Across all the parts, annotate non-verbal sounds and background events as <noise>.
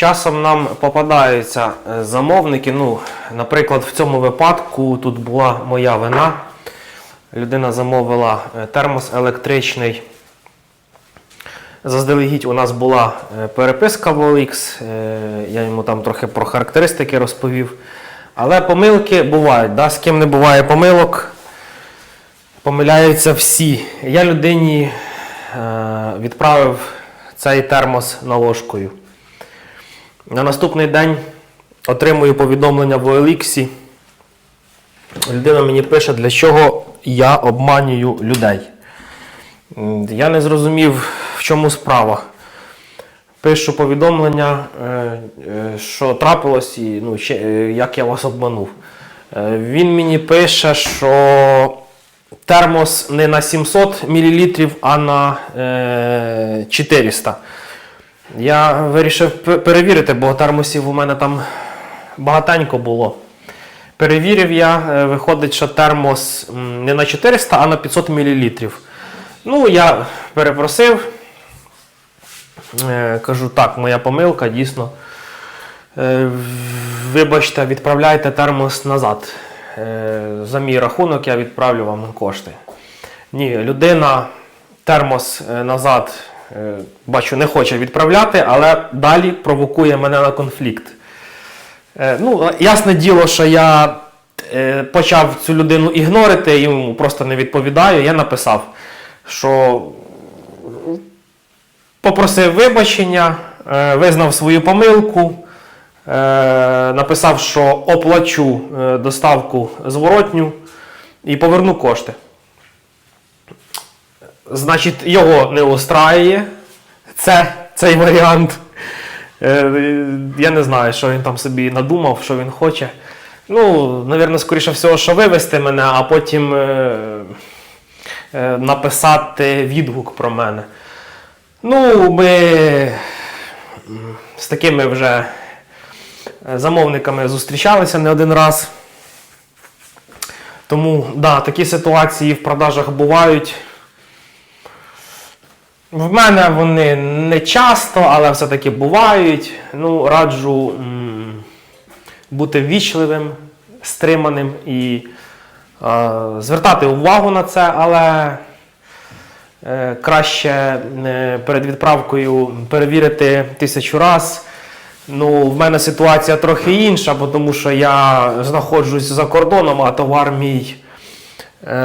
часом нам попадаються е, замовники. Ну, наприклад, в цьому випадку тут була моя вина. Людина замовила е, термос електричний. Заздалегідь у нас була е, переписка в OLX, я йому там трохи про характеристики розповів. Але помилки бувають. Да? З ким не буває помилок, помиляються всі. Я людині відправив цей термос наложкою. На наступний день отримую повідомлення в OLX. Людина мені пише, для чого я обманюю людей. Я не зрозумів, в чому справа. Пишу повідомлення, е, е, що трапилось, і ну, е, як я вас обманув. Він мені пише, що термос не на 700 мл, а на е, 400. Я вирішив перевірити, бо термосів у мене там багатенько було. Перевірив я, е, виходить, що термос не на 400, а на 500 мл. Ну, я перепросив. Е, Кажу, так, моя помилка, дійсно. Е, Вибачте, відправляйте термос назад. За мій рахунок я відправлю вам кошти. Ні, людина термос назад, бачу, не хоче відправляти, але далі провокує мене на конфлікт. Е, Ну, ясне діло, що я е, почав цю людину ігнорити, йому просто не відповідаю. Я написав, що попросив вибачення, е, визнав свою помилку, е, написав, що оплачу е, доставку зворотню і поверну кошти. Значить, його не устраює це, цей варіант. Е, Я не знаю, що він там собі надумав, що він хоче. Ну, напевно, скоріше всього, що вивезти мене, а потім е, е, написати відгук про мене. Ну, ми з такими вже замовниками зустрічалися не один раз. Тому, да, такі ситуації в продажах бувають. В мене вони не часто, але все-таки бувають. Ну, раджу м, бути ввічливим, стриманим і е, звертати увагу на це, але е, краще е, перед відправкою перевірити тисячу раз. Ну, в мене ситуація трохи інша, тому що я знаходжусь за кордоном, а товар мій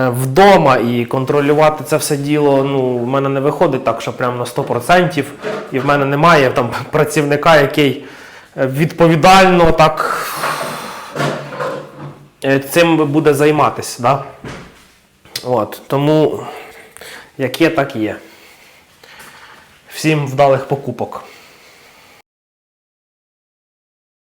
вдома і контролювати це все діло ну, в мене не виходить так, що прямо на 100%. І в мене немає там <laughs> працівника, який е, відповідально так е, цим буде займатися. Да? От, тому як є, так є. Всім вдалих покупок.